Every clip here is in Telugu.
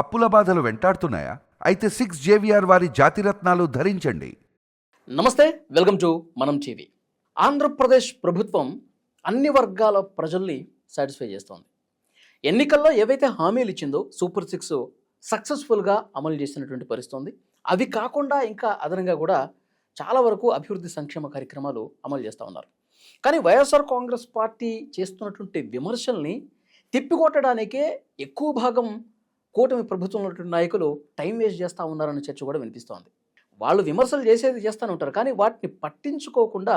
అప్పుల బాధలు వెంటాడుతున్నాయా? అయితే సిక్స్ జేవిఆర్ వారి జాతిరత్నాలు ధరించండి. నమస్తే welcome to Manam TV. Andhra Pradesh ప్రభుత్వం అన్ని వర్గాల ప్రజల్ని సాటిస్ఫై చేస్తోంది. ఎన్నికల్లో ఏవైతే హామీలు ఇచ్చిందో సూపర్ సిక్స్ సక్సెస్ఫుల్గా అమలు చేసినటువంటి పరిస్థితి ఉంది. అవి కాకుండా ఇంకా అదనంగా కూడా చాలా వరకు అభివృద్ధి సంక్షేమ కార్యక్రమాలు అమలు చేస్తూ ఉన్నారు. కానీ వైఎస్ఆర్ కాంగ్రెస్ పార్టీ చేస్తున్నటువంటి విమర్శల్ని తిప్పికొట్టడానికే ఎక్కువ భాగం కూటమి ప్రభుత్వంలో ఉన్నటువంటి నాయకులు టైం వేస్ట్ చేస్తూ ఉన్నారనే చర్చ కూడా వినిపిస్తోంది. వాళ్ళు విమర్శలు చేసేది చేస్తూనే ఉంటారు. కానీ వాటిని పట్టించుకోకుండా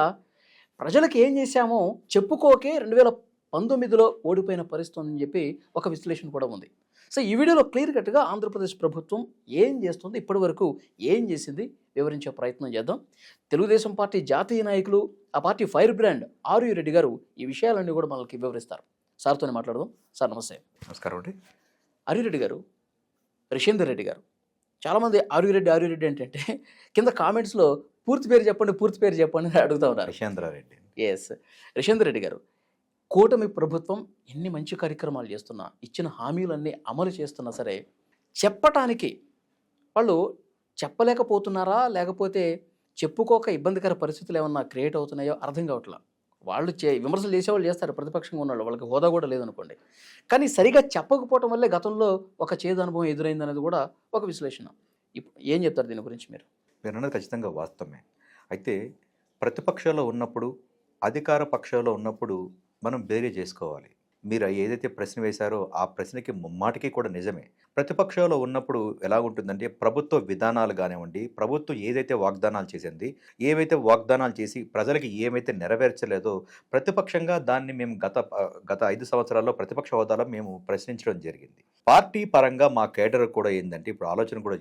ప్రజలకు ఏం చేశామో చెప్పుకోకే రెండు వేల పంతొమ్మిదిలో ఓడిపోయిన పరిస్థితి అని చెప్పి ఒక విశ్లేషణ కూడా ఉంది. సో ఈ వీడియోలో క్లియర్ కట్గా ఆంధ్రప్రదేశ్ ప్రభుత్వం ఏం చేస్తుంది ఇప్పటి వరకు ఏం చేసింది వివరించే ప్రయత్నం చేద్దాం. తెలుగుదేశం పార్టీ జాతీయ నాయకులు ఆ పార్టీ ఫైర్ బ్రాండ్ ఆర్యు రెడ్డి గారు ఈ విషయాలన్నీ కూడా మనకి వివరిస్తారు. సార్తోనే మాట్లాడదాం. సార్ నమస్తే. నమస్కారం అండి. ఆర్యురెడ్డి గారు రిషేందర్ రెడ్డి గారు. చాలామంది ఆర్యురెడ్డి ఆర్యురెడ్డి ఏంటంటే కింద కామెంట్స్లో పూర్తి పేరు చెప్పండి పూర్తి పేరు చెప్పండి అని అడుగుతూ ఉన్నారు. యశేంద్రారెడ్డి ఎస్ రిషేందర్ రెడ్డి గారు కూటమి ప్రభుత్వం ఎన్ని మంచి కార్యక్రమాలు చేస్తున్నా ఇచ్చిన హామీలన్నీ అమలు చేస్తున్నా సరే చెప్పటానికి వాళ్ళు చెప్పలేకపోతున్నారా లేకపోతే చెప్పుకోక ఇబ్బందికర పరిస్థితులు ఏమన్నా క్రియేట్ అవుతున్నాయో అర్థం కావట్లా? వాళ్ళు చే విమర్శలు చేసేవాళ్ళు చేస్తారు ప్రతిపక్షంగా ఉన్నవాళ్ళు. వాళ్ళకి హోదా కూడా లేదనుకోండి. కానీ సరిగా చెప్పకపోవటం వల్లే గతంలో ఒక చేదు అనుభవం ఎదురైంది అనేది కూడా ఒక విశ్లేషణ. ఇప్పుడు ఏం చెప్తారు దీని గురించి మీరు? మీరు అన్నది ఖచ్చితంగా వాస్తవమే. అయితే ప్రతిపక్షంలో ఉన్నప్పుడు అధికార పక్షంలో ఉన్నప్పుడు మనం బేరీ చేసుకోవాలి. మీరు ఏదైతే ప్రశ్న వేశారో ఆ ప్రశ్నకి ముమ్మాటికి కూడా నిజమే. ప్రతిపక్షంలో ఉన్నప్పుడు ఎలా ఉంటుందంటే ప్రభుత్వ విధానాలు కానివ్వండి ప్రభుత్వం ఏదైతే వాగ్దానాలు చేసింది ఏవైతే వాగ్దానాలు చేసి ప్రజలకి ఏమైతే నెరవేర్చలేదో ప్రతిపక్షంగా దాన్ని మేము గత గత ఐదు సంవత్సరాల్లో ప్రతిపక్ష హోదాలో మేము ప్రశ్నించడం జరిగింది. పార్టీ పరంగా మా కేడర్ కూడా ఏంటంటే ఇప్పుడు ఆలోచన కూడా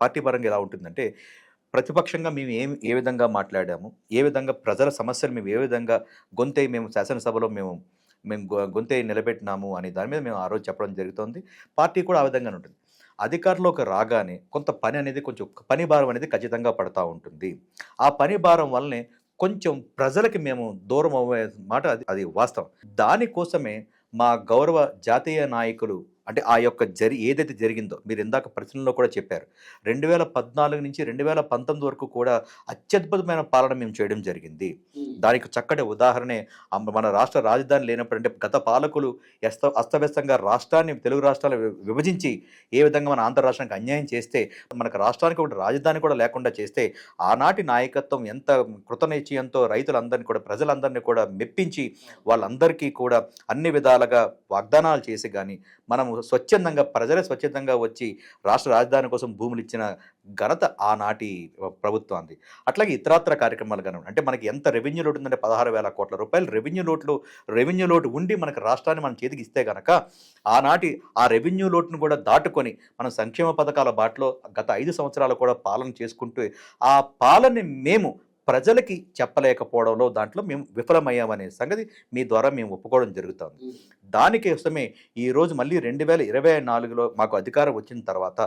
పార్టీ పరంగా ఎలా ఉంటుందంటే ప్రతిపక్షంగా మేము ఏం ఏ విధంగా మాట్లాడాము ఏ విధంగా ప్రజల సమస్యలు మేము ఏ విధంగా గొంతై మేము శాసనసభలో మేము మేము గొ- నిలబెట్టినాము అనే దాని మీద మేము ఆ రోజు చెప్పడం జరుగుతుంది. పార్టీ కూడా ఆ విధంగానే ఉంటుంది. అధికారంలోకి రాగానే కొంత పని అనేది కొంచెం పని భారం అనేది ఖచ్చితంగా పడతా ఉంటుంది. ఆ పని భారం వల్లనే కొంచెం ప్రజలకి మేము దూరం అవ్వే మాట అది అది వాస్తవం. దానికోసమే మా గౌరవ జాతీయ నాయకులు అంటే ఆ యొక్క జరి ఏదైతే జరిగిందో మీరు ఇందాక ప్రశ్నలో కూడా చెప్పారు. రెండు వేల పద్నాలుగు నుంచి రెండు వేల పంతొమ్మిది వరకు కూడా అత్యద్భుతమైన పాలన మేము చేయడం జరిగింది. దానికి చక్కటి ఉదాహరణే మన రాష్ట్ర రాజధాని లేనప్పుడు అంటే గత పాలకులు ఎస్త అస్తవ్యస్తంగా రాష్ట్రాన్ని తెలుగు రాష్ట్రాలు విభజించి ఏ విధంగా మన ఆంధ్ర రాష్ట్రానికి అన్యాయం చేస్తే మనకు రాష్ట్రానికి ఒక రాజధాని కూడా లేకుండా చేస్తే ఆనాటి నాయకత్వం ఎంత కృతనిశ్చయంతో రైతులందరినీ కూడా ప్రజలందరినీ కూడా మెప్పించి వాళ్ళందరికీ కూడా అన్ని విధాలుగా వాగ్దానాలు చేసి కానీ మనము స్వచ్ఛందంగా ప్రజలే స్వచ్ఛందంగా వచ్చి రాష్ట్ర రాజధాని కోసం భూములు ఇచ్చిన ఘనత ఆనాటి ప్రభుత్వాన్ని అట్లాగే ఇతరాత్ర కార్యక్రమాలు కానీ అంటే మనకి ఎంత రెవెన్యూ లోటు ఉందంటే పదహారు వేల కోట్ల రూపాయలు రెవెన్యూ లోట్లు రెవెన్యూ లోటు ఉండి మనకు రాష్ట్రాన్ని మనం చేతికి ఇస్తే కనుక ఆనాటి ఆ రెవెన్యూ లోటును కూడా దాటుకొని మనం సంక్షేమ పథకాల బాటలో గత ఐదు సంవత్సరాలు కూడా పాలన చేసుకుంటూ ఆ పాలన మేము ప్రజలకి చెప్పలేకపోవడంలో దాంట్లో మేము విఫలమయ్యామనే సంగతి మీ ద్వారా మేము ఒప్పుకోవడం జరుగుతుంది. దానికోసమే ఈరోజు మళ్ళీ రెండు వేల ఇరవై నాలుగులో మాకు అధికారం వచ్చిన తర్వాత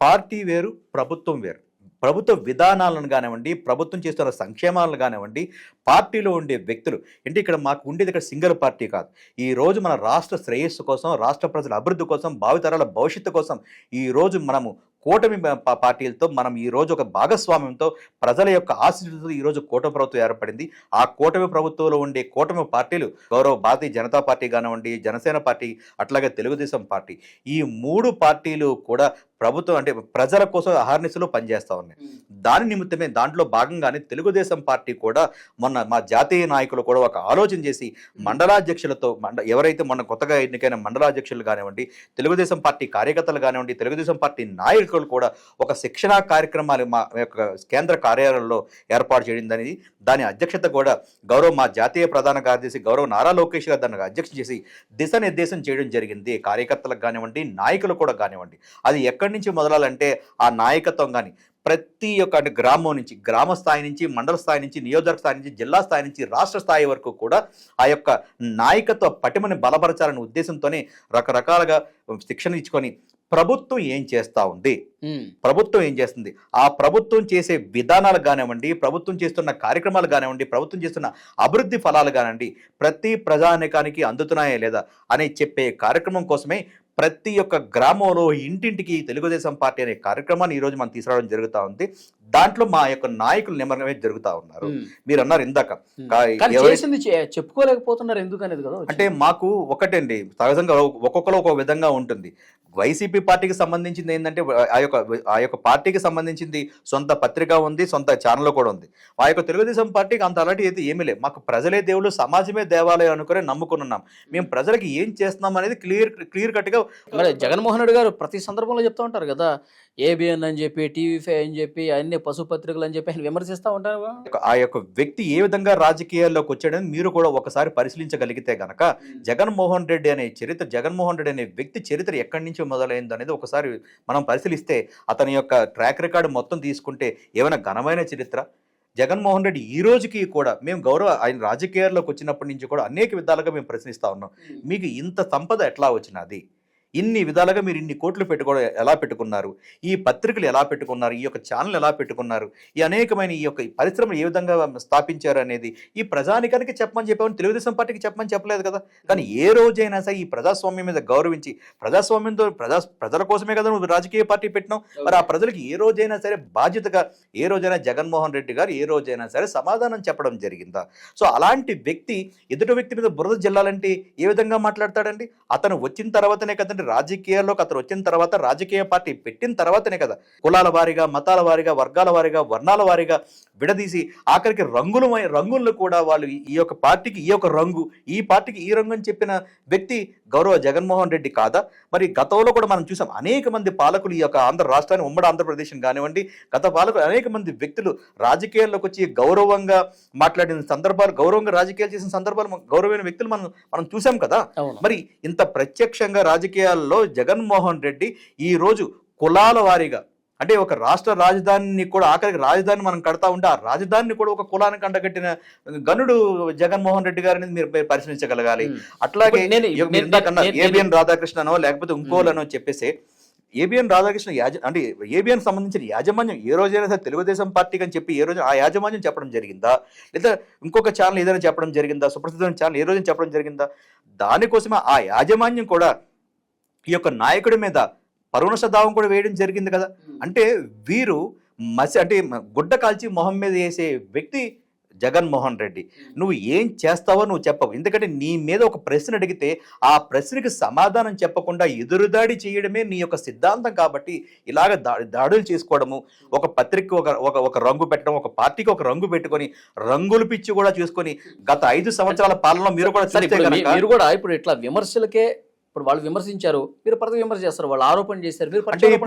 పార్టీ వేరు ప్రభుత్వం వేరు. ప్రభుత్వ విధానాలను కానివ్వండి ప్రభుత్వం చేస్తున్న సంక్షేమాలను కానివ్వండి పార్టీలో ఉండే వ్యక్తులు. అంటే ఇక్కడ మాకు ఉండేది ఇక్కడ సింగిల్ పార్టీ కాదు. ఈ రోజు మన రాష్ట్ర శ్రేయస్సు కోసం రాష్ట్ర ప్రజల అభివృద్ధి కోసం భావితరాల భవిష్యత్తు కోసం ఈ రోజు మనము కూటమి పార్టీలతో మనం ఈ రోజు ఒక భాగస్వామ్యంతో ప్రజల యొక్క ఆశీస్సులతో ఈ రోజు కూటమి ప్రభుత్వం ఏర్పడింది. ఆ కూటమి ప్రభుత్వంలో ఉండే కూటమి పార్టీలు గౌరవ భారతీయ జనతా పార్టీ కానివ్వండి జనసేన పార్టీ అట్లాగే తెలుగుదేశం పార్టీ ఈ మూడు పార్టీలు కూడా ప్రభుత్వం అంటే ప్రజల కోసం అహర్నిశలు పనిచేస్తా ఉన్నాయి. దాని నిమిత్తమే దాంట్లో భాగంగానే తెలుగుదేశం పార్టీ కూడా మొన్న మా జాతీయ నాయకులు కూడా ఒక ఆలోచన చేసి మండలాధ్యక్షులతో మండ ఎవరైతే మొన్న కొత్తగా ఎన్నికైన మండలాధ్యక్షులు కానివ్వండి తెలుగుదేశం పార్టీ కార్యకర్తలు కానివ్వండి తెలుగుదేశం పార్టీ నాయకులు కూడా ఒక శిక్షణా కార్యక్రమాలు మా యొక్క కేంద్ర కార్యాలయంలో ఏర్పాటు చేయడం అనేది దాని అధ్యక్షత కూడా గౌరవ మా జాతీయ ప్రధాన కార్యదర్శి గౌరవ నారా లోకేష్ గారు దానికి అధ్యక్షత చేసి దిశానిర్దేశం చేయడం జరిగింది. కార్యకర్తలకు కానివ్వండి నాయకులు కూడా కానివ్వండి. అది ఎక్కడి నుంచి మొదలాలంటే ఆ నాయకత్వం కానీ ప్రతి ఒక్క అంటే గ్రామం నుంచి గ్రామ స్థాయి నుంచి మండల స్థాయి నుంచి నియోజకవర్గ స్థాయి నుంచి జిల్లా స్థాయి నుంచి రాష్ట్ర స్థాయి వరకు కూడా ఆ యొక్క నాయకత్వ పటిమని బలపరచాలనే ఉద్దేశంతోనే రకరకాలుగా శిక్షణ ఇచ్చుకొని ప్రభుత్వం ఏం చేస్తూ ఉంది? ప్రభుత్వం ఏం చేస్తుంది? ఆ ప్రభుత్వం చేసే విధానాలు కానివ్వండి ప్రభుత్వం చేస్తున్న కార్యక్రమాలు కానివ్వండి ప్రభుత్వం చేస్తున్న అభివృద్ధి ఫలాలు కానివ్వండి ప్రతి ప్రజానికానికి అందుతున్నాయా లేదా అని చెప్పే కార్యక్రమం కోసమే ప్రతి ఒక్క గ్రామంలో ఇంటింటికి తెలుగుదేశం పార్టీ అనే కార్యక్రమాన్ని ఈ రోజు మనం తీసుకురావడం జరుగుతూ ఉంది. దాంట్లో మా యొక్క నాయకులు నిమగ్నమే జరుగుతా ఉన్నారు. మీరు అన్నారు ఇందాక. చెప్పుకోలేకపోతున్నారు ఎందుకు అనేది కదా. అంటే మాకు ఒకటండి సహజంగా ఒక్కొక్కరు ఒక్కొక్క విధంగా ఉంటుంది. వైసీపీ పార్టీకి సంబంధించింది ఏంటంటే ఆ యొక్క ఆ యొక్క పార్టీకి సంబంధించింది సొంత పత్రిక ఉంది సొంత ఛానల్ కూడా ఉంది. ఆ యొక్క తెలుగుదేశం పార్టీకి అంత అలాంటి అయితే ఏమీ లేదు. మాకు ప్రజలే దేవుళ్ళు సమాజమే దేవాలయం అనుకునే నమ్ముకున్నాం మేము ప్రజలకి ఏం చేస్తున్నాం అనేది క్లియర్ క్లియర్ కట్గా మరి జగన్మోహన్ రెడ్డి గారు ప్రతి సందర్భంలో చెప్తా ఉంటారు కదా ఏబిఎన్ అని చెప్పి టీవీ ఫైవ్ అని చెప్పి అన్ని పశు పత్రికలు అని చెప్పి ఆయన విమర్శిస్తూ ఉంటారు. ఆ యొక్క వ్యక్తి ఏ విధంగా రాజకీయాల్లోకి వచ్చాడని మీరు కూడా ఒకసారి పరిశీలించగలిగితే గనక జగన్మోహన్ రెడ్డి అనే చరిత్ర జగన్మోహన్ రెడ్డి అనే వ్యక్తి చరిత్ర ఎక్కడి నుంచి మొదలైంది అనేది ఒకసారి మనం పరిశీలిస్తే అతని యొక్క ట్రాక్ రికార్డు మొత్తం తీసుకుంటే ఏమైనా ఘనమైన చరిత్ర? జగన్మోహన్ రెడ్డి ఈ రోజుకి కూడా మేము గౌరవ ఆయన రాజకీయాల్లోకి వచ్చినప్పటి నుంచి కూడా అనేక విధాలుగా మేము ప్రశ్నిస్తా ఉన్నాం. మీకు ఇంత సంపద ఎట్లా వచ్చినది ఇన్ని విధాలుగా మీరు ఇన్ని కోట్లు పెట్టుకోవడం ఎలా పెట్టుకున్నారు? ఈ పత్రికలు ఎలా పెట్టుకున్నారు? ఈ యొక్క ఛానల్ ఎలా పెట్టుకున్నారు? ఈ అనేకమైన ఈ యొక్క పరిశ్రమలు ఏ విధంగా స్థాపించారు అనేది ఈ ప్రజానికానికి చెప్పమని చెప్పామని తెలుగుదేశం పార్టీకి చెప్పమని చెప్పలేదు కదా. కానీ ఏ రోజైనా సరే ఈ ప్రజాస్వామ్యం మీద గౌరవించి ప్రజాస్వామ్యంతో ప్రజా ప్రజల కోసమే కదా నువ్వు రాజకీయ పార్టీ పెట్టినావు. మరి ఆ ప్రజలకు ఏ రోజైనా సరే బాధ్యతగా ఏ రోజైనా జగన్మోహన్ రెడ్డి గారు ఏ రోజైనా సరే సమాధానం చెప్పడం జరిగిందా? సో అలాంటి వ్యక్తి ఎదుటి వ్యక్తి మీద బురద జల్లాలంటే ఏ విధంగా మాట్లాడతాడండి? అతను వచ్చిన తర్వాతనే కదండి రాజకీయాల్లోకి అతను వచ్చిన తర్వాత రాజకీయ పార్టీ పెట్టిన తర్వాతనే కదా కులాల వారీగా మతాల వారీగా వర్గాల వారీగా వర్ణాల వారీగా విడదీసి ఆఖరికి రంగుల రంగులను కూడా వాళ్ళు ఈ- యొక్క పార్టీకి ఈ యొక్క రంగు ఈ పార్టీకి ఈ రంగు అని చెప్పిన వ్యక్తి గౌరవ జగన్మోహన్ రెడ్డి కాదా? మరి గతంలో కూడా మనం చూసాం అనేక మంది పాలకులు ఈ యొక్క ఆంధ్ర రాష్ట్రాన్ని ఉమ్మడి ఆంధ్రప్రదేశ్ కానివ్వండి గత పాలకులు అనేక మంది వ్యక్తులు రాజకీయాల్లోకి వచ్చి గౌరవంగా మాట్లాడిన సందర్భాలు గౌరవంగా రాజకీయాలు చేసిన సందర్భాలు మన- గౌరవమైన వ్యక్తులు మనం మనం చూసాం కదా? మరి ఇంత ప్రత్యక్షంగా రాజకీయాల్లో జగన్మోహన్ రెడ్డి ఈ రోజు కులాల వారీగా అంటే ఒక రాష్ట్ర రాజధానిని కూడా ఆఖరికి రాజధాని మనం కడతా ఉంటే ఆ రాజధానిని కూడా ఒక కులానికి అంటగట్టిన గనుడు జగన్మోహన్ రెడ్డి గారిని మీరు పరిశీలించగలగాలి. అట్లాగే ఏబిఎన్ రాధాకృష్ణనో లేకపోతే ఇంకోలనో చెప్పేసి ఏబిఎన్ రాధాకృష్ణ యాజ అంటే ఏబిఎన్ సంబంధించిన యాజమాన్యం ఏ రోజైనా సరే తెలుగుదేశం పార్టీకి అని చెప్పి ఏ రోజు ఆ యాజమాన్యం చెప్పడం జరిగిందా? లేదా ఇంకొక ఛానల్ ఏదైనా చెప్పడం జరిగిందా? సుప్రసిద్ధమైన ఛానల్ ఏ రోజు చెప్పడం జరిగిందా? దానికోసమే ఆ యాజమాన్యం కూడా ఈ యొక్క నాయకుడి మీద పరుణశ దావం కూడా వేయడం జరిగింది కదా. అంటే వీరు మసి అంటే గుడ్డ కాల్చి మొహం మీద వేసే వ్యక్తి జగన్మోహన్ రెడ్డి. నువ్వు ఏం చేస్తావో నువ్వు చెప్పవు. ఎందుకంటే నీ మీద ఒక ప్రశ్న అడిగితే ఆ ప్రశ్నకి సమాధానం చెప్పకుండా ఎదురుదాడి చేయడమే నీ యొక్క సిద్ధాంతం కాబట్టి ఇలాగ దాడులు చేసుకోవడము ఒక పత్రిక ఒక ఒక ఒక రంగు పెట్టడం ఒక పార్టీకి ఒక రంగు పెట్టుకొని రంగులు పిచ్చి కూడా చూసుకొని గత ఐదు సంవత్సరాల పాలనలో మీరు కూడా మీరు కూడా ఇప్పుడు ఇట్లా విమర్శలకే ఇప్పుడు వాళ్ళు విమర్శించారు మీరు ప్రతి విమర్శ చేస్తారు వాళ్ళు ఆరోపణ చేస్తారు మీరు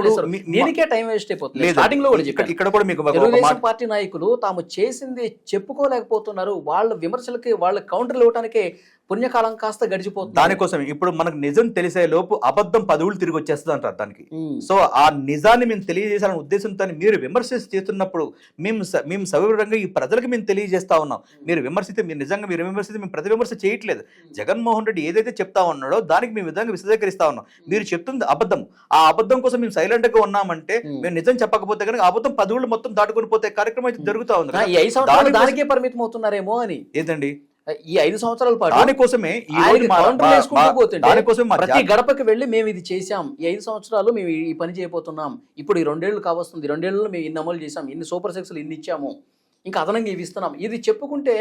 చేస్తారు దీనికే టైం వేస్ట్ అయిపోతుంది? లేదు స్టార్టింగ్లో కూడా ఇక్కడ చెప్పాను. ఇక్కడ కూడా మీకు ఒక- ఒక తెలుగుదేశం పార్టీ నాయకులు తాము చేసింది చెప్పుకోలేకపోతున్నారు వాళ్ళ విమర్శలకి వాళ్ళ కౌంటర్లు ఇవ్వడానికి పుణ్యకాలం కాస్త గడిచిపోతుంది. దానికోసం ఇప్పుడు మనకు నిజం తెలిసే లోపు అబద్ధం పదవులు తిరిగి వచ్చేస్తుంది అంటారు దానికి. సో ఆ నిజాన్ని మేము తెలియజేసాలనే ఉద్దేశంతో మీరు విమర్శ చేస్తున్నప్పుడు మేము మేము సవివరంగా ఈ ప్రజలకు మేము తెలియజేస్తా ఉన్నాం. మీరు విమర్శిస్తే మీరు నిజంగా మీరు విమర్శిస్తే మేము ప్రతి విమర్శ చేయట్లేదు. జగన్మోహన్ రెడ్డి ఏదైతే చెప్తా ఉన్నాడో దానికి మేము విధంగా విశదీకరిస్తా ఉన్నాం. మీరు చెప్తుంది అబద్ధం. ఆ అబద్ధం కోసం మేము సైలెంట్గా ఉన్నామంటే. మేము. నిజం చెప్పకపోతే కనుక అబద్ధం పదవులు మొత్తం దాటుకొని పోతే కార్యక్రమం అయితే జరుగుతా ఉంది దానికే పరిమితం అవుతున్నారేమో అని. ఏంటండి? ఈ ఐదు సంవత్సరాల పాటు దానికోసమే దానికోసం ప్రతి గడపకి వెళ్ళి మేము ఇది చేశాం. ఈ ఐదు సంవత్సరాలు మేము ఈ పని చేయబోతున్నాం. ఇప్పుడు ఈ రెండేళ్ళు కావస్తుంది. రెండేళ్ళలో మేము ఇన్ని అమలు చేశాం. ఇన్ని సూపర్ సెక్స్లు ఇన్ని ఇచ్చాము. ఇంకా అదనంగా ఇవి ఇస్తున్నాం. ఇది చెప్పుకుంటే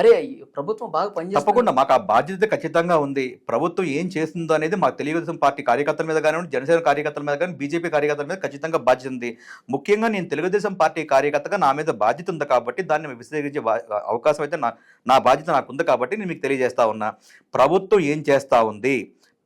అరే ప్రభుత్వం బాగా పనిచేస్తుంది. తప్పకుండా మాకు ఆ బాధ్యత ఖచ్చితంగా ఉంది. ప్రభుత్వం ఏం చేస్తుందో అనేది మాకు తెలుగుదేశం పార్టీ కార్యకర్తల మీద కానివ్వండి జనసేన కార్యకర్తల మీద కానీ బీజేపీ కార్యకర్తల మీద ఖచ్చితంగా బాధ్యత ఉంది. ముఖ్యంగా నేను తెలుగుదేశం పార్టీ కార్యకర్తగా నా మీద బాధ్యత ఉంది కాబట్టి దాన్ని విశదీకరించే అవకాశం అయితే నా నా బాధ్యత నాకు ఉంది కాబట్టి నేను మీకు తెలియజేస్తా ఉన్నా. ప్రభుత్వం ఏం చేస్తూ ఉంది?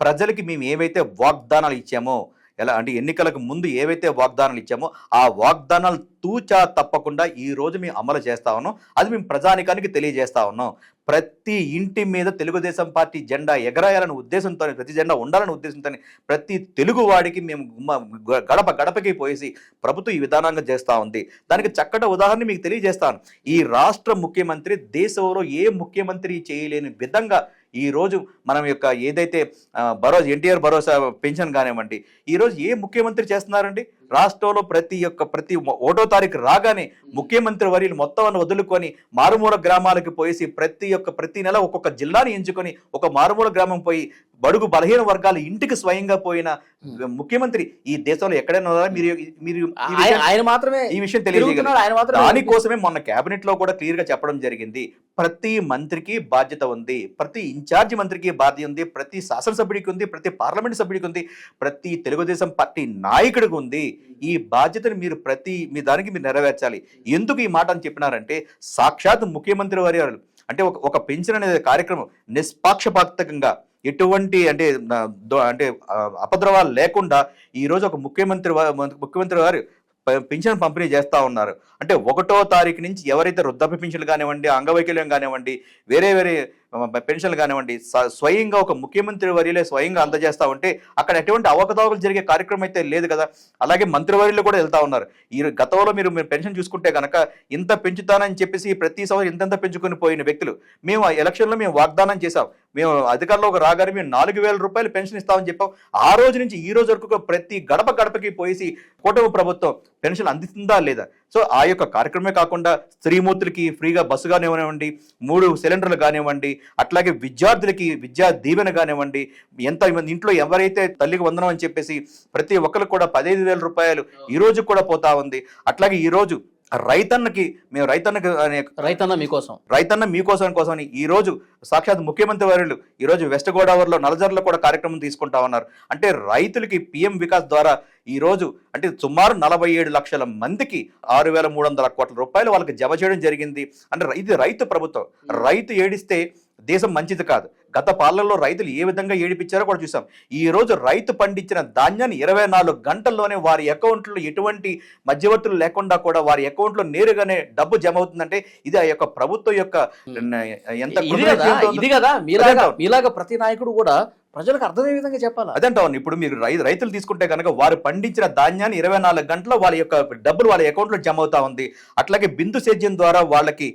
ప్రజలకి మేము ఏవైతే వాగ్దానాలు ఇచ్చామో ఎలా అంటే ఎన్నికలకు ముందు ఏవైతే వాగ్దానాలు ఇచ్చామో ఆ వాగ్దానాలు తూచా తప్పకుండా ఈ రోజు మేము అమలు చేస్తా ఉన్నాం. అది మేము ప్రజానికానికి తెలియజేస్తా ఉన్నాం. ప్రతి ఇంటి మీద తెలుగుదేశం పార్టీ జెండా ఎగరాయాలనే ఉద్దేశంతో ప్రతి జెండా ఉండాలనే ఉద్దేశంతో ప్రతి తెలుగు వాడికి మేము గడప గడపకి పోయేసి ప్రభుత్వం ఈ విధానంగా చేస్తూ ఉంది. దానికి చక్కటి ఉదాహరణ మీకు తెలియజేస్తాను. ఈ రాష్ట్ర ముఖ్యమంత్రి దేశంలో ఏ ముఖ్యమంత్రి చేయలేని విధంగా ఈ రోజు మనం యొక్క ఏదైతే భరోసా ఎన్టీఆర్ భరోసా పెన్షన్ కానివ్వండి ఈరోజు ఏ ముఖ్యమంత్రి చేస్తున్నారండి? రాష్ట్రంలో ప్రతి ఒక్క ప్రతి ఒకటో తారీఖు రాగానే ముఖ్యమంత్రి వర్యులు మొత్తం వదులుకొని మారుమూల గ్రామాలకు పోయేసి ప్రతి ఒక్క ప్రతి నెల ఒక్కొక్క జిల్లాని ఎంచుకొని ఒక మారుమూల గ్రామం పోయి బడుగు బలహీన వర్గాలు ఇంటికి స్వయంగా పోయిన ముఖ్యమంత్రి ఈ దేశంలో ఎక్కడైనా ఉన్నారా? మీరు మీరు ఆయన మాత్రమే ఈ విషయం తెలియజేయగలరు. దానికోసమే మొన్న కేబినెట్లో కూడా క్లియర్గా చెప్పడం జరిగింది. ప్రతి మంత్రికి బాధ్యత ఉంది. ప్రతి ఇన్ఛార్జి మంత్రికి బాధ్యత ఉంది. ప్రతి శాసనసభ్యుడికి ఉంది. ప్రతి పార్లమెంట్ సభ్యుడికి ఉంది. ప్రతి తెలుగుదేశం పార్టీ నాయకుడికి ఉంది. ఈ బాధ్యతను మీరు ప్రతి మీ దానికి మీరు నెరవేర్చాలి. ఎందుకు ఈ మాట అని చెప్పినారంటే సాక్షాత్ ముఖ్యమంత్రి వారి అంటే ఒక ఒక పెన్షన్ అనే కార్యక్రమం నిష్పాక్షపాతకంగా ఎటువంటి అంటే అంటే అపద్రవాలు లేకుండా ఈ రోజు ఒక ముఖ్యమంత్రి ముఖ్యమంత్రి గారు పింఛన్ పంపిణీ చేస్తా ఉన్నారు. అంటే ఒకటో తారీఖు నుంచి ఎవరైతే వృద్ధాప్య పింఛన్లు కానివ్వండి అంగవైకల్యం కానివ్వండి వేరే వేరే పెన్షన్లు కానివ్వండి స్వయంగా ఒక ముఖ్యమంత్రి వర్యులే స్వయంగా అందజేస్తా ఉంటే అక్కడ ఎటువంటి అవకతవకలు జరిగే కార్యక్రమం అయితే లేదు కదా. అలాగే మంత్రివర్యులు కూడా వెళ్తా ఉన్నారు. ఈ గతంలో మీరు పెన్షన్ చూసుకుంటే కనుక ఇంత పెంచుతానని చెప్పేసి ప్రతి సంవత్సరం ఇంతంత పెంచుకొని పోయిన వ్యక్తులు. మేము ఆ ఎలక్షన్లో మేము వాగ్దానం చేశాం. మేము అధికారంలోకి రాగానే మేము నాలుగు వేల రూపాయలు పెన్షన్ ఇస్తామని చెప్పాం. ఆ రోజు నుంచి ఈ రోజు వరకు ప్రతి గడప గడపకి పోయేసి కూటమి ప్రభుత్వం పెన్షన్ అందిస్తుందా లేదా? సో ఆ యొక్క కార్యక్రమే కాకుండా స్త్రీమూర్తులకి ఫ్రీగా బస్సు కానివ్వండి మూడు సిలిండర్లు కానివ్వండి అట్లాగే విద్యార్థులకి విద్యా దీవెన కానివ్వండి ఎంత ఇంట్లో ఎవరైతే తల్లికి వందనం అని చెప్పేసి ప్రతి ఒక్కరికి కూడా పదహైదు వేల రూపాయలు ఈ రోజు కూడా పోతా ఉంది. అట్లాగే ఈ రోజు రైతన్నకి మేము రైతన్నకి అనే రైతన్న మీకోసం. రైతన్న మీకోసం కోసమని ఈ రోజు సాక్షాత్ ముఖ్యమంత్రి వర్యులు ఈ రోజు వెస్ట్ గోదావరిలో నలజర్లో కూడా కార్యక్రమం తీసుకుంటా ఉన్నారు. అంటే రైతులకి పిఎం వికాస్ ద్వారా ఈ రోజు అంటే సుమారు నలభై ఏడు లక్షల మందికి ఆరు వేల మూడు వందల కోట్ల రూపాయలు వాళ్ళకి జమ చేయడం జరిగింది. అంటే ఇది రైతు ప్రభుత్వం. రైతు ఏడిస్తే దేశం మంచిది కాదు. గత పాలనలో రైతులు ఏ విధంగా ఏడిపించారో కూడా చూసాం. ఈ రోజు రైతు పండించిన ధాన్యాన్ని ఇరవై నాలుగు గంటల్లోనే వారి అకౌంట్లో ఎటువంటి మధ్యవర్తులు లేకుండా కూడా వారి అకౌంట్లో నేరుగానే డబ్బు జమ అవుతుందంటే ఇది ఆ యొక్క ప్రభుత్వం యొక్క ఎంత ఇది కదా మీలాగా. మీలాగా ప్రతి నాయకుడు కూడా ప్రజలకు అర్థమయ్యే విధంగా చెప్పాలా? అదంటావు. ఇప్పుడు మీరు రైతులు తీసుకుంటే కనుక వారు పండించిన ధాన్యాన్ని ఇరవై నాలుగు గంటల్లో వాళ్ళ యొక్క డబ్బులు వాళ్ళ అకౌంట్లో జమ అవుతా ఉంది. అట్లాగే బిందు సేద్యం ద్వారా వాళ్ళకి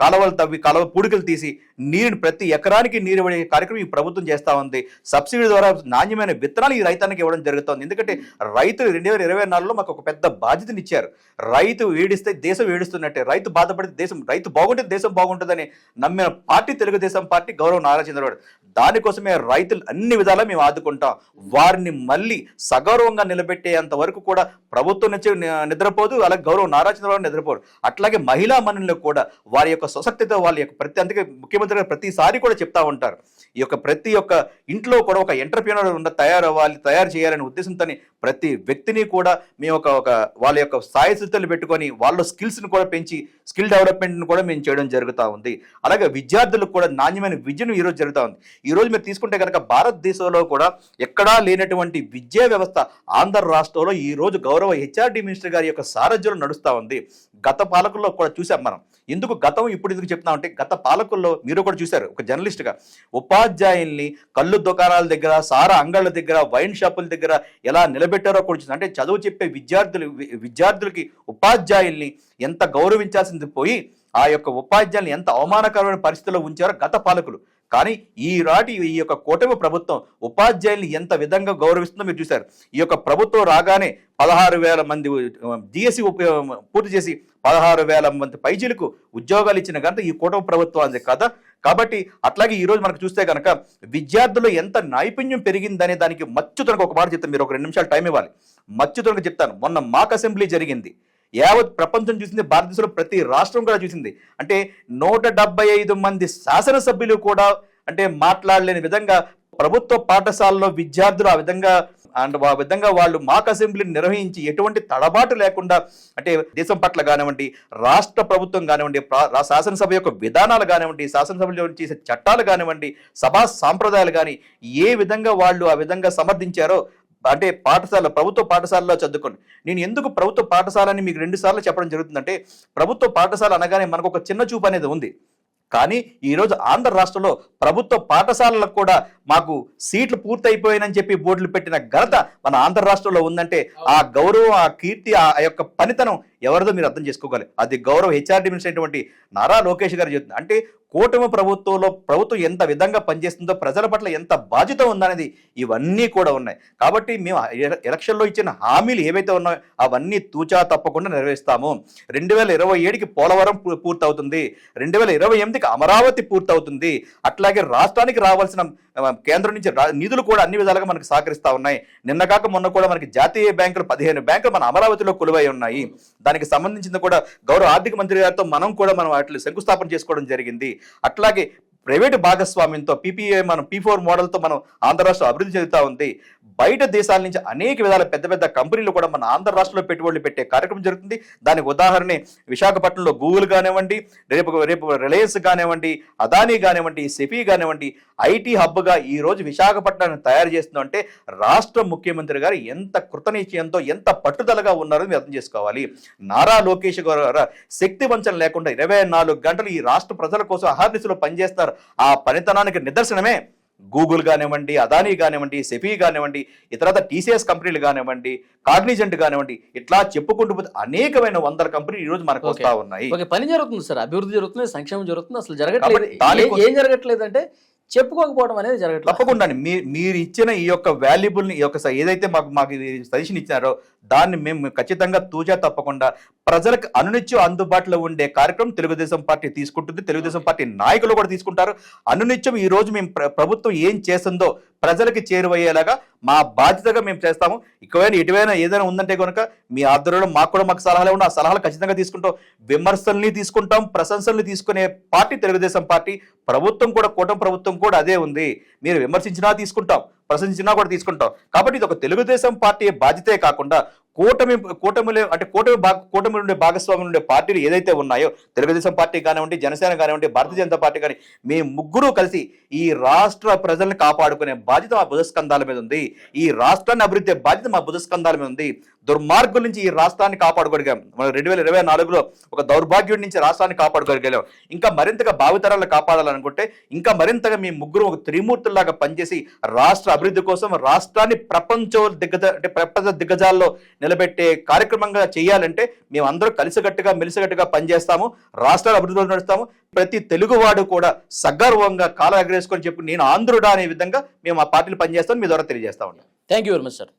కాలువలు తవ్వి కాలువ పూడికలు తీసి నీరుని ప్రతి ఎకరానికి నీరు ఇవ్వడే కార్యక్రమం ఈ ప్రభుత్వం చేస్తా ఉంది. సబ్సిడీ ద్వారా నాణ్యమైన విత్తనాలు ఈ రైతానికి ఇవ్వడం జరుగుతుంది. ఎందుకంటే రైతులు రెండు వేల ఇరవై నాలుగులో మాకు ఒక పెద్ద బాధ్యతనిచ్చారు రైతు ఏడిస్తే దేశం ఏడుస్తున్నట్టే. రైతు బాధపడితే దేశం రైతు బాగుంటే దేశం బాగుంటుందని నమ్మిన పార్టీ తెలుగుదేశం పార్టీ గౌరవ నారా చంద్రబాబు దానికోసమే రైతులు అన్ని విధాలా మేము ఆదుకుంటాం. వారిని మళ్ళీ సగౌరవంగా నిలబెట్టేంత వరకు కూడా ప్రభుత్వం నుంచి నిద్రపోదు. అలాగే గౌరవ నారా చంద్రబాబు నిద్రపోరు. అట్లాగే మహిళా మనులు కూడా వారి యొక్క స్వశక్తితో వాళ్ళ యొక్క ప్రతి అందుకే ముఖ్యమంత్రి గారు ప్రతిసారి కూడా చెప్తా ఉంటారు. ఈ యొక్క ప్రతి ఒక్క ఇంట్లో కూడా ఒక ఎంటర్ప్రీనర్ ఉన్న తయారవ్వాలి తయారు చేయాలనే ఉద్దేశంతో ప్రతి వ్యక్తిని కూడా మేము ఒక ఒక వాళ్ళ యొక్క స్థాయి పెట్టుకొని వాళ్ళ స్కిల్స్ని కూడా పెంచి స్కిల్ డెవలప్మెంట్ని కూడా మేము చేయడం జరుగుతూ ఉంది. అలాగే విద్యార్థులకు కూడా నాణ్యమైన విద్యను ఈరోజు జరుగుతూ ఉంది. ఈరోజు మీరు తీసుకుంటే కనుక భారతదేశంలో కూడా ఎక్కడా లేనటువంటి విద్యా వ్యవస్థ ఆంధ్ర రాష్ట్రంలో ఈ రోజు గౌరవ హెచ్ఆర్డి మినిస్టర్ గారి యొక్క సారథ్యంలో నడుస్తూ ఉంది. గత పాలకుల్లో కూడా చూసాం మనం. ఎందుకు గతం ఇప్పుడు ఎందుకు చెప్తున్నా అంటే గత పాలకుల్లో మీరు కూడా చూశారు ఒక జర్నలిస్ట్గా. ఉపాధ్యాయుల్ని కళ్ళు దుకాణాల దగ్గర సారా అంగళ్ళ దగ్గర వైన్ షాపుల దగ్గర ఎలా నిలబెట్టారో కూడా చూసాం అంటే చదువు చెప్పే విద్యార్థులు విద్యార్థులకి ఉపాధ్యాయుల్ని ఎంత గౌరవించాల్సింది పోయి ఆ యొక్క ఉపాధ్యాయుల్ని ఎంత అవమానకరమైన పరిస్థితిలో ఉంచారో గత పాలకులు. కానీ ఈ రాటి ఈ యొక్క కూటమి ప్రభుత్వం ఉపాధ్యాయుల్ని ఎంత విధంగా గౌరవిస్తుందో మీరు చూశారు. ఈ యొక్క ప్రభుత్వం రాగానే పదహారు వేల మంది జిఎస్సి పూర్తి చేసి పదహారు వేల మంది పైజీలకు ఉద్యోగాలు ఇచ్చిన ఘనత ఈ కూటమి ప్రభుత్వం అంది కదా. కాబట్టి అట్లాగే ఈ రోజు మనకు చూస్తే కనుక విద్యార్థులు ఎంత నైపుణ్యం పెరిగిందనే దానికి మచ్చుతనకు ఒక మాట చెప్తాను. మీరు ఒక రెండు నిమిషాలు టైం ఇవ్వాలి. మచ్చుతనకు చెప్తాను. మొన్న మాక్ అసెంబ్లీ జరిగింది. యావత్ ప్రపంచం చూసింది భారతదేశంలో ప్రతి రాష్ట్రం కూడా చూసింది. అంటే నూట డెబ్బై ఐదు మంది శాసనసభ్యులు కూడా అంటే మాట్లాడలేని విధంగా ప్రభుత్వ పాఠశాలలో విద్యార్థులు ఆ విధంగా అండ్ ఆ విధంగా వాళ్ళు మాక్ అసెంబ్లీని నిర్వహించి ఎటువంటి తడబాటు లేకుండా అంటే దేశం పట్ల కానివ్వండి రాష్ట్ర ప్రభుత్వం కానివ్వండి ప్రా- శాసనసభ యొక్క విధానాలు కానివ్వండి శాసనసభలో చేసే చట్టాలు కానివ్వండి సభా సాంప్రదాయాలు కానీ ఏ విధంగా వాళ్ళు ఆ విధంగా సమర్థించారో అంటే పాఠశాల ప్రభుత్వ పాఠశాలలో చదువుకోండి. నేను ఎందుకు ప్రభుత్వ పాఠశాలని మీకు రెండు సార్లు చెప్పడం జరుగుతుందంటే ప్రభుత్వ పాఠశాల అనగానే మనకు ఒక చిన్న చూపు అనేది ఉంది. కానీ ఈరోజు ఆంధ్ర రాష్ట్రంలో ప్రభుత్వ పాఠశాలలకు కూడా మాకు సీట్లు పూర్తయిపోయాయని చెప్పి బోర్డులు పెట్టిన ఘనత మన ఆంధ్ర రాష్ట్రంలో ఉందంటే ఆ గౌరవం ఆ కీర్తి ఆ యొక్క పనితనం ఎవరిదో మీరు అర్థం చేసుకోగలరు. అది గౌరవ హెచ్ఆర్డి మినిస్టర్ అయినటువంటి నారా లోకేష్ గారు చెప్తుంది అంటే కూటమి ప్రభుత్వంలో ప్రభుత్వం ఎంత విధంగా పనిచేస్తుందో ప్రజల పట్ల ఎంత బాధ్యత ఉందనేది ఇవన్నీ కూడా ఉన్నాయి. కాబట్టి మేము ఎలక్షన్లో ఇచ్చిన హామీలు ఏవైతే ఉన్నాయో అవన్నీ తూచా తప్పకుండా నెరవేరుస్తాము. రెండు వేల ఇరవై ఏడుకి పోలవరం పూ- పూర్తవుతుంది. రెండు వేల ఇరవై ఎనిమిదికి అమరావతి పూర్తవుతుంది. అట్లాగే రాష్ట్రానికి రావాల్సిన కేంద్రం నుంచి నిధులు కూడా అన్ని విధాలుగా మనకు సహకరిస్తూ ఉన్నాయి. నిన్న కాక మొన్న కూడా మనకి జాతీయ బ్యాంకులు పదిహేను బ్యాంకులు మన అమరావతిలో కొలువై ఉన్నాయి. దానికి సంబంధించింది కూడా గౌరవ ఆర్థిక మంత్రి గారితో మనం కూడా మనం వాటిని శంకుస్థాపన చేసుకోవడం జరిగింది. అట్లాగే ప్రైవేటు భాగస్వామ్యంతో పీపీఏ మనం పీ ఫోర్ మోడల్తో మనం ఆంధ్ర రాష్ట్రం అభివృద్ధి చెందుతా ఉంది. బయట దేశాల నుంచి అనేక విధాల పెద్ద పెద్ద కంపెనీలు కూడా మన ఆంధ్ర రాష్ట్రంలో పెట్టుబడులు పెట్టే కార్యక్రమం జరుగుతుంది. దానికి ఉదాహరణ విశాఖపట్నంలో గూగుల్ కానివ్వండి రేపు రేపు రిలయన్స్ కానివ్వండి అదానీ కానివ్వండి సెఫీ కానివ్వండి ఐటీ హబ్గా ఈరోజు విశాఖపట్నాన్ని తయారు చేస్తుందంటే అంటే రాష్ట్ర ముఖ్యమంత్రి గారు ఎంత కృతనిశ్చయంతో ఎంత పట్టుదలగా ఉన్నారో మీరు అర్థం చేసుకోవాలి. నారా లోకేష్ గారు శక్తి వంచన లేకుండా ఇరవై నాలుగు గంటలు ఈ రాష్ట్ర ప్రజల కోసం అహర్నిశలు పనిచేస్తారు. ఆ పనితనానికి నిదర్శనమే. గూగుల్ కానివ్వండి అదానీ కానివ్వండి సెఫీ కానివ్వండి ఇతరత టీసీఎస్ కంపెనీలు కానివ్వండి కాగ్నిజెంట్ కానివ్వండి ఇట్లా చెప్పుకుంటూ పోతే అనేకమైన వందల కంపెనీలు ఈ రోజు మనకు. వస్తా ఉన్నాయి. ఓకే పని జరుగుతుంది సార్. అభివృద్ధి జరుగుతుంది సంక్షేమం జరుగుతుంది. అసలు జరగట్లేదు. ఏం జరగట్లేదు అంటే చెప్పుకోకపోవడం అనేది జరగట్లేదు. తప్పకుండా మీ మీరు ఇచ్చిన ఈ యొక్క వాల్యుబుల్ని ఈ యొక్క ఏదైతే మాకు మాకు సజెషన్ ఇచ్చారో దాన్ని మేము ఖచ్చితంగా తూజా తప్పకుండా ప్రజలకు అనునిత్యం అందుబాటులో ఉండే కార్యక్రమం తెలుగుదేశం పార్టీ తీసుకుంటుంది. తెలుగుదేశం పార్టీ నాయకులు కూడా తీసుకుంటారు. అనునిత్యం ఈ రోజు మేము ప్రభుత్వం ఏం చేస్తుందో ప్రజలకి చేరువయ్యేలాగా మా బాధ్యతగా మేము చేస్తాము. ఇకవైనా ఎటువైనా ఏదైనా ఉందంటే కనుక మీ ఆధ్వర్యంలో మాకు కూడా మాకు సలహాలు ఉన్న ఆ సలహాలు ఖచ్చితంగా తీసుకుంటాం. విమర్శల్ని తీసుకుంటాం. ప్రశంసల్ని తీసుకునే పార్టీ తెలుగుదేశం పార్టీ ప్రభుత్వం కూడా కూటమి ప్రభుత్వం కూడా అదే ఉంది. మీరు విమర్శించినా తీసుకుంటాం. ప్రశ్నించినా కూడా తీసుకుంటాం. కాబట్టి ఇది ఒక తెలుగుదేశం పార్టీ బాధ్యతే కాకుండా కూటమి కూటమిలో అంటే కూటమి భాగ కూటమి నుండి భాగస్వామి నుండి పార్టీలు ఏదైతే ఉన్నాయో తెలుగుదేశం పార్టీ కానివ్వండి జనసేన కానివ్వండి భారతీయ జనతా పార్టీ కానీ మేము ముగ్గురు కలిసి ఈ రాష్ట్ర ప్రజల్ని కాపాడుకునే బాధ్యత మా బుధస్కంధాల మీద ఉంది. ఈ రాష్ట్రాన్ని అభివృద్ధి బాధ్యత మా బుధస్కంధాల మీద ఉంది. దుర్మార్గుల నుంచి ఈ రాష్ట్రాన్ని కాపాడుకోగలిగాం. మనం రెండు వేల ఇరవై నాలుగులో ఒక దౌర్భాగ్యుడి నుంచి రాష్ట్రాన్ని కాపాడుకోగలిగాం. ఇంకా మరింతగా భావితరాలను కాపాడాలనుకుంటే ఇంకా మరింతగా మీ ముగ్గురు ఒక త్రిమూర్తుల్లాగా పనిచేసి రాష్ట్ర అభివృద్ధి కోసం రాష్ట్రాన్ని ప్రపంచ దిగ్గజ అంటే ప్రపంచ దిగ్గజాల్లో నిలబెట్టే కార్యక్రమంగా చేయాలంటే మేము అందరూ కలిసికట్టుగా మెలిసికట్టుగా పనిచేస్తాము. రాష్ట్రాల అభివృద్ధిలో నడుస్తాము. ప్రతి తెలుగువాడు కూడా సగర్వంగా కాలం ఎగరేసుకొని చెప్పి నేను ఆంధ్రుడా అనే విధంగా మేము ఆ పార్టీలు పనిచేస్తాం మీ ద్వారా తెలియజేస్తా ఉంటాం thank you very much sir